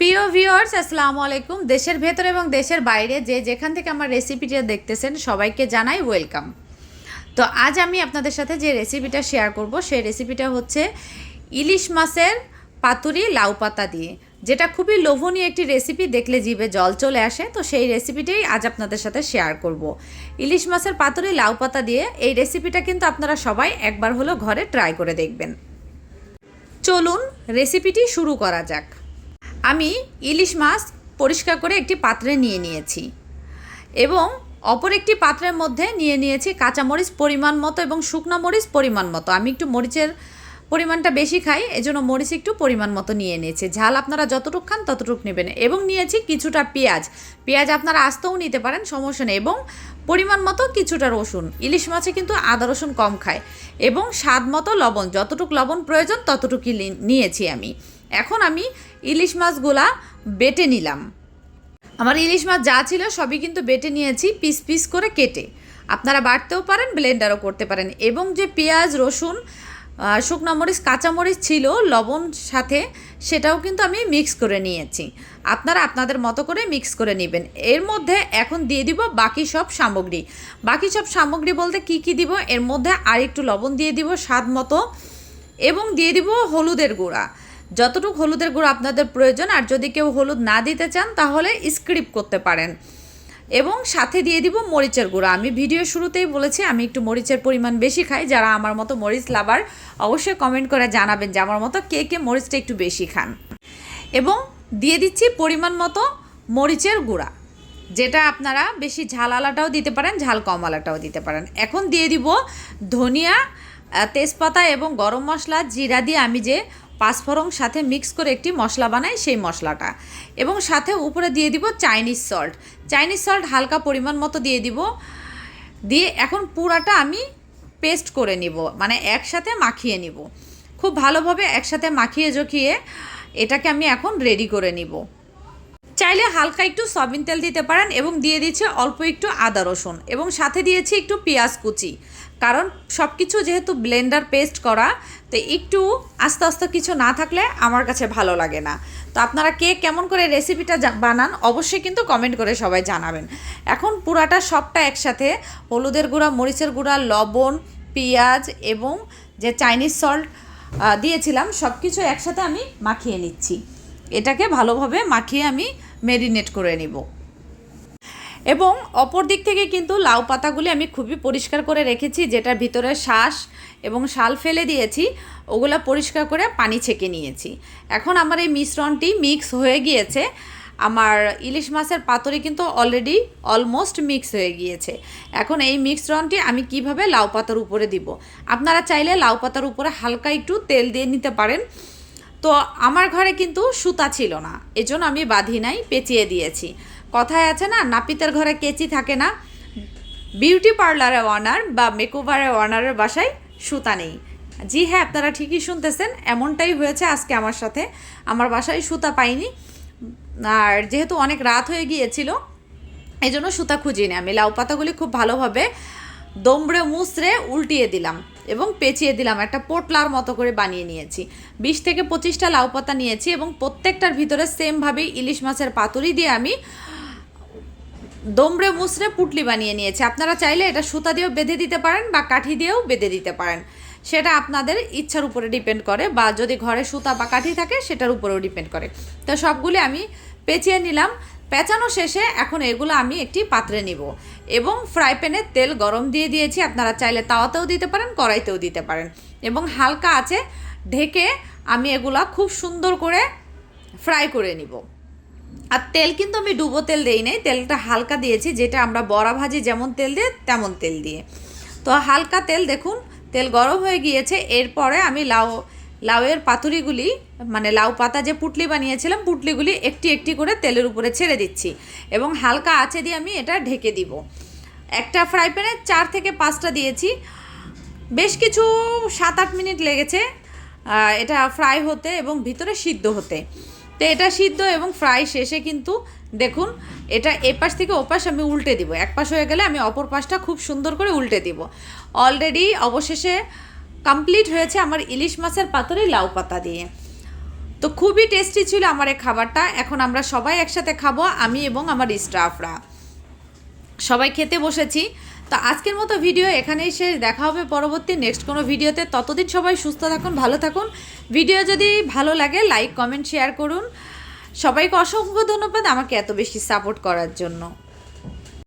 প্রিয় ভিউয়ার্স আসসালামু আলাইকুম। দেশের ভেতর এবং দেশের বাইরে যে যেখান থেকে আমার রেসিপিটা দেখতেছেন, সবাইকে জানাই ওয়েলকাম তো আজ আমি আপনাদের সাথে যে রেসিপিটা শেয়ার করব, সেই রেসিপিটা হচ্ছে ইলিশ মাছের পাতুরি লাউ পাতা দিয়ে। যেটা খুবই লোভনীয় একটি রেসিপি দেখলে জিভে জল চলে আসে। তো সেই রেসিপিটাই আজ আপনাদের সাথে শেয়ার করব। ইলিশ মাছের পাতুরি লাউ পাতা দিয়ে এই রেসিপিটা কিন্তু আপনারা সবাই একবার হলো ঘরে ট্রাই করে দেখবেন। চলুন রেসিপিটি শুরু করা যাক। আমি ইলিশ মাছ পরিষ্কার করে একটি পাত্রে নিয়ে নিয়েছি এবং অপর একটি পাত্রের মধ্যে নিয়ে নিয়েছি কাঁচামরিচ পরিমাণ মতো এবং শুকনো মরিচ পরিমাণ মতো। আমি একটু মরিচের পরিমাণটা বেশি খাই, এজন্য মরিচ একটু পরিমাণ মতো নিয়ে নিয়েছি। ঝাল আপনারা যতটুক খান ততটুকু নেবেন এবং নিয়েছি কিছুটা পেঁয়াজ। পেঁয়াজ আপনারা আস্তেও নিতে পারেন, সমস্যা নেই। এবং পরিমাণ মতো কিছুটা রসুন। ইলিশ মাছে কিন্তু আদা রসুন কম খায় এবং স্বাদ মতো লবণ। যতটুক লবণ প্রয়োজন ততটুকুই নিয়েছি আমি। এখন আমি ইলিশ মাছগুলা বেটে নিলাম। আমার ইলিশ মাছ যা ছিল সবই কিন্তু বেটে নিয়েছি, পিস পিস করে কেটে। আপনারা বাটতেও পারেন, ব্লেন্ডারও করতে পারেন। এবং যে পেঁয়াজ, রসুন শুকনো মরিচ কাঁচামরিচ ছিল, লবণ সাথে, সেটাও কিন্তু আমি মিক্স করে নিয়েছি। আপনারা আপনাদের মতো করে মিক্স করে নেবেন। এর মধ্যে এখন দিয়ে দিব বাকি সব সামগ্রী। বাকি সব সামগ্রী বলতে কি কি দিব? এর মধ্যে আর একটু লবণ দিয়ে দিব স্বাদ মতো। এবং দিয়ে দিব হলুদের গুঁড়া। যতটুকু হলুদের গুঁড়ো আপনাদের প্রয়োজন, আর যদি কেউ হলুদ না দিতে চান, তাহলে স্ক্রিপ করতে পারেন। এবং সাথে দিয়ে দিব মরিচের গুঁড়ো। আমি ভিডিও শুরুতেই বলেছি, আমি একটু মরিচের পরিমাণ বেশি খাই। যারা আমার মতো মরিচ লাভার, অবশ্যই কমেন্ট করে জানাবেন যে আমার মতো কে কে মরিচটা একটু বেশি খান। এবং দিয়ে দিচ্ছি পরিমাণ মতো মরিচের গুঁড়া, যেটা আপনারা বেশি ঝাল আলাটাও দিতে পারেন, ঝাল কম আলাটাও দিতে পারেন। এখন দিয়ে দিব ধনিয়া তেজপাতা এবং গরম মশলা, জিরা দিয়ে আমি যে পাঁচফোড়ন সাথে মিক্স করে একটি মশলা বানাই সেই মশলাটা। এবং সাথে উপরে দিয়ে দিব চাইনিজ সল্ট। চাইনিজ সল্ট হালকা পরিমাণ মতো দিয়ে দিব। দিয়ে এখন পুরাটা আমি পেস্ট করে নিব। মানে একসাথে মাখিয়ে নিব। খুব ভালোভাবে একসাথে মাখিয়ে জখিয়ে এটাকে আমি এখন রেডি করে নিব। চাইলে হালকা একটু সয়াবিন তেল দিতে পারেন এবং দিয়ে দিচ্ছে অল্প একটু আদা রসুন এবং সাথে দিয়েছি একটু পেঁয়াজ কুচি। কারণ সব কিছু যেহেতু ব্লেন্ডার পেস্ট করা, তো একটু আস্তে আস্তে কিছু না থাকলে আমার কাছে ভালো লাগে না। তো আপনারা কে কেমন করে রেসিপিটা বানান অবশ্যই কিন্তু কমেন্ট করে সবাই জানাবেন। এখন পুরাটা সবটা একসাথে হলুদের গুঁড়া, মরিচের গুঁড়া, লবণ, পেঁয়াজ এবং যে চাইনিজ সল্ট দিয়েছিলাম সব কিছু একসাথে আমি মাখিয়ে নিচ্ছি। এটাকে ভালোভাবে মাখিয়ে আমি মেরিনেট করে নিব। এবং অপর দিক থেকে কিন্তু লাউ পাতাগুলি আমি খুবই পরিষ্কার করে রেখেছি, যেটার ভিতরে শ্বাস এবং শাল ফেলে দিয়েছি, ওগুলো পরিষ্কার করে পানি ছেঁকে নিয়েছি। এখন আমার এই মিশ্রণটি মিক্স হয়ে গিয়েছে। আমার ইলিশ মাছের পাতুরি কিন্তু অলরেডি অলমোস্ট মিক্স হয়ে গিয়েছে। এখন এই মিশ্রণটি আমি কীভাবে লাউ পাতার উপরে দিব? আপনারা চাইলে লাউ পাতার উপরে হালকা একটু তেল দিয়ে নিতে পারেন। তো আমার ঘরে কিন্তু সুতা ছিল না। এজন্য আমি বাঁধি নাই, পেঁচিয়ে দিয়েছি। কথায় আছে না, নাপিতের ঘরে কেচি থাকে না। বিউটি পার্লারের অনার বা মেকওভারের অনারের বাসায় সুতা নেই। জি হ্যাঁ আপনারা ঠিকই শুনতেছেন, এমনটাই হয়েছে আজকে আমার সাথে। আমার বাসায় সুতা পাইনি। আর যেহেতু অনেক রাত হয়ে গিয়েছিল এই জন্য সুতা খুঁজিনি আমি। লাউ পাতাগুলি খুব ভালোভাবে দমড়ে মুসড়ে উল্টিয়ে দিলাম। এবং পেঁচিয়ে দিলাম, একটা পোটলার মতো করে বানিয়ে নিয়েছি। বিশ থেকে পঁচিশটা লাউ পাতা নিয়েছি এবং প্রত্যেকটার ভিতরে সেমভাবেই ইলিশ মাছের পাতুরি দিয়ে আমি দমড়ে মুসড়ে পুটলি বানিয়ে নিয়েছি। আপনারা চাইলে এটা সুতা দিয়েও বেঁধে দিতে পারেন বা কাঠি দিয়েও বেঁধে দিতে পারেন। সেটা আপনাদের ইচ্ছার উপরে ডিপেন্ড করে বা যদি ঘরে সুতা বা কাঠি থাকে সেটার উপরেও ডিপেন্ড করে। তো সবগুলি আমি পেঁচিয়ে নিলাম। পেঁচানো শেষে এখন এগুলো আমি একটি পাত্রে নিব। এবং ফ্রাই প্যানে তেল গরম দিয়ে দিয়েছি, আপনারা চাইলে তাওয়াতেও দিতে পারেন, কড়াইতেও দিতে পারেন। এবং হালকা আছে, ঢেকে আমি এগুলা খুব সুন্দর করে ফ্রাই করে নিব। আর তেল কিন্তু আমি ডুবো তেল দেই নাই, তেলটা হালকা দিয়েছি, যেটা আমরা বড়া ভাজি যেমন তেল দিয়ে, তেমন তেল দিয়ে। তো হালকা তেল দেখুন, তেল গরম হয়ে গিয়েছে, এরপরে আমি লাউ লাউয়ের পাতুরিগুলি মানে লাউ পাতা যে পুটলি বানিয়েছিলাম, পুটলিগুলি একটি একটি করে তেলের উপরে ছেড়ে দিচ্ছি এবং হালকা আঁচে দিয়ে আমি এটা ঢেকে দিব। একটা ফ্রাই প্যানে চার থেকে পাঁচটা দিয়েছি। বেশ কিছু সাত আট মিনিট লেগেছে এটা ফ্রাই হতে এবং ভিতরে সিদ্ধ হতে। তো এটা সিদ্ধ এবং ফ্রাই শেষে কিন্তু দেখুন, এটা এপাশ থেকে ওপাশ আমি উল্টে দিব। এক পাশ হয়ে গেলে আমি অপর পাশটা খুব সুন্দর করে উল্টে দিব। অলরেডি অবশেষে কমপ্লিট হয়েছে আমার ইলিশ মাছের পাতুরি লাউ পাতা দিয়ে। তো খুবই টেস্টি ছিল আমার এই খাবারটা। এখন আমরা সবাই একসাথে খাব, আমি এবং আমার স্টাফরা সবাই খেতে বসেছি। তো আজকের মতো ভিডিও এখানেই শেষ। দেখা হবে পরবর্তী নেক্সট কোনো ভিডিওতে ততদিন সবাই সুস্থ থাকুন, ভালো থাকুন। ভিডিও যদি ভালো লাগে লাইক কমেন্ট শেয়ার করুন। সবাইকে অসংখ্য ধন্যবাদ আমাকে এত বেশি সাপোর্ট করার জন্য।